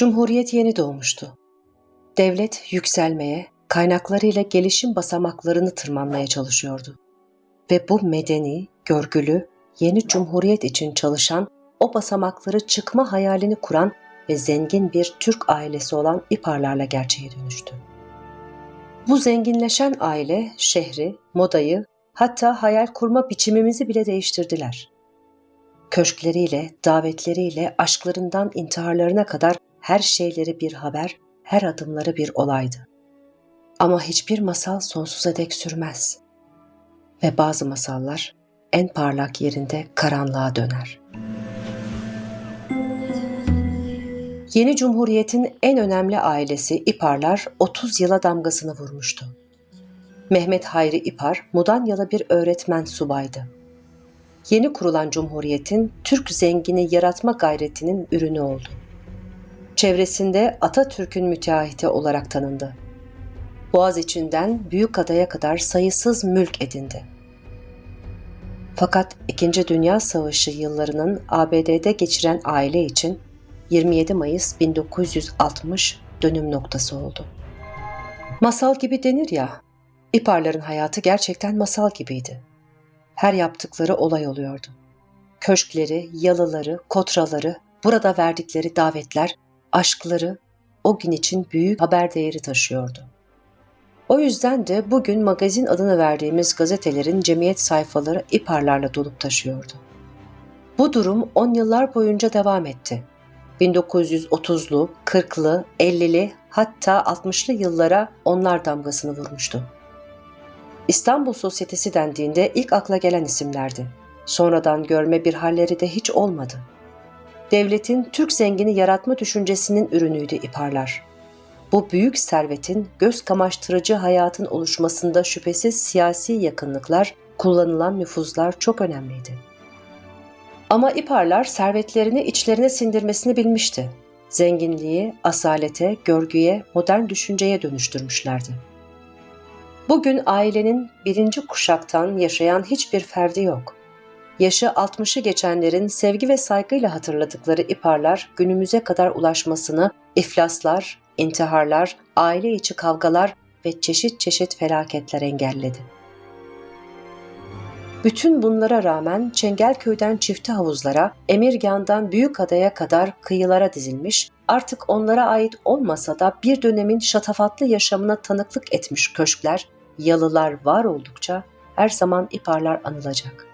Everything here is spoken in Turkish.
Cumhuriyet yeni doğmuştu. Devlet yükselmeye, kaynaklarıyla gelişim basamaklarını tırmanmaya çalışıyordu. Ve bu medeni, görgülü, yeni cumhuriyet için çalışan, o basamakları çıkma hayalini kuran ve zengin bir Türk ailesi olan İparlarla gerçeğe dönüştü. Bu zenginleşen aile şehri, modayı, hatta hayal kurma biçimimizi bile değiştirdiler. Köşkleriyle, davetleriyle, aşklarından intiharlarına kadar her şeyleri bir haber, her adımları bir olaydı. Ama hiçbir masal sonsuza dek sürmez. Ve bazı masallar en parlak yerinde karanlığa döner. Yeni Cumhuriyet'in en önemli ailesi İparlar 30 yıla damgasını vurmuştu. Mehmet Hayri İpar, Mudanyalı bir öğretmen subaydı. Yeni kurulan Cumhuriyet'in Türk zengini yaratma gayretinin ürünü oldu. Çevresinde Atatürk'ün müteahhiti olarak tanındı. Boğaz içinden Büyükada'ya kadar sayısız mülk edindi. Fakat İkinci Dünya Savaşı yıllarının ABD'de geçiren aile için 27 Mayıs 1960 dönüm noktası oldu. Masal gibi denir ya, İparların hayatı gerçekten masal gibiydi. Her yaptıkları olay oluyordu. Köşkleri, yalıları, kotraları, burada verdikleri davetler, aşkları o gün için büyük haber değeri taşıyordu. O yüzden de bugün magazin adını verdiğimiz gazetelerin cemiyet sayfaları iparlarla dolup taşıyordu. Bu durum 10 yıllar boyunca devam etti. 1930'lu, 40'lı, 50'li hatta 60'lı yıllara onlar damgasını vurmuştu. İstanbul Sosyetesi dendiğinde ilk akla gelen isimlerdi. Sonradan görme bir halleri de hiç olmadı. Devletin Türk zengini yaratma düşüncesinin ürünüydü iparlar. Bu büyük servetin göz kamaştırıcı hayatın oluşmasında şüphesiz siyasi yakınlıklar, kullanılan nüfuzlar çok önemliydi. Ama İparlar servetlerini içlerine sindirmesini bilmişti. Zenginliği, asalete, görgüye, modern düşünceye dönüştürmüşlerdi. Bugün ailenin birinci kuşaktan yaşayan hiçbir ferdi yok. Yaşı 60'ı geçenlerin sevgi ve saygıyla hatırladıkları iparlar günümüze kadar ulaşmasını iflaslar, intiharlar, aile içi kavgalar ve çeşit çeşit felaketler engelledi. Bütün bunlara rağmen Çengelköy'den çifte havuzlara, Emirgan'dan Büyükada'ya kadar kıyılara dizilmiş, artık onlara ait olmasa da bir dönemin şatafatlı yaşamına tanıklık etmiş köşkler, yalılar var oldukça her zaman iparlar anılacak.